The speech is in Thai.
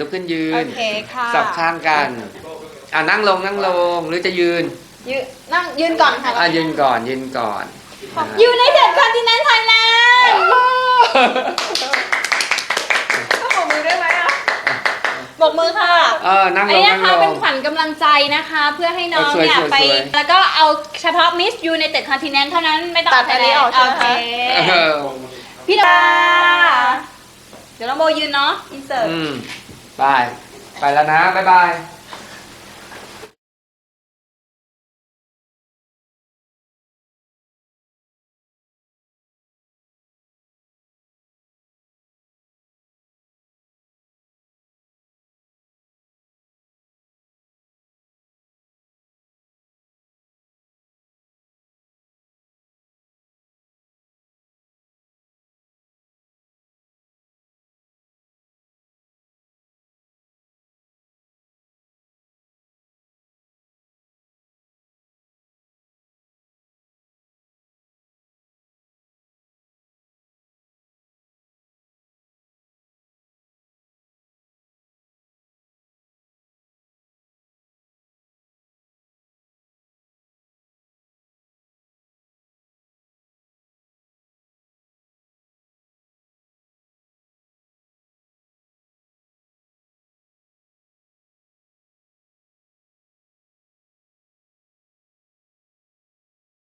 ลุกขึ้นยืโอน เคค่ะสับข้างกัน อ่านั่งลงนั่งลงหรือจะยืน ยืนนั่งยืนก่อนค่ะอ่ายืนก่อนยืนก่อนอ่ายูไนเต็ดคอนติเนนต์ไทยแลนด์ต้องบอกมือได้ไหมอะบกมือค่ะเออนั่งอันลงนี้นั่นะงคะลเป็นง ขวัญกำลังใจนะคะ เพื่อให้น้องเออสวยเนี่ย สวยไปสวยแล้วก็เอาเฉพาะมิสยูไนเต็ดคอนติเนนต์เท่านั้นไม่ต้องตัดอันนี้ออกใช่ไหมโอเค คะ เออพี่ดาเดี๋ยวน้องโบยืนเนาะอินเสิร์ต อืม ไปไปแล้วนะ บ๊ายบาย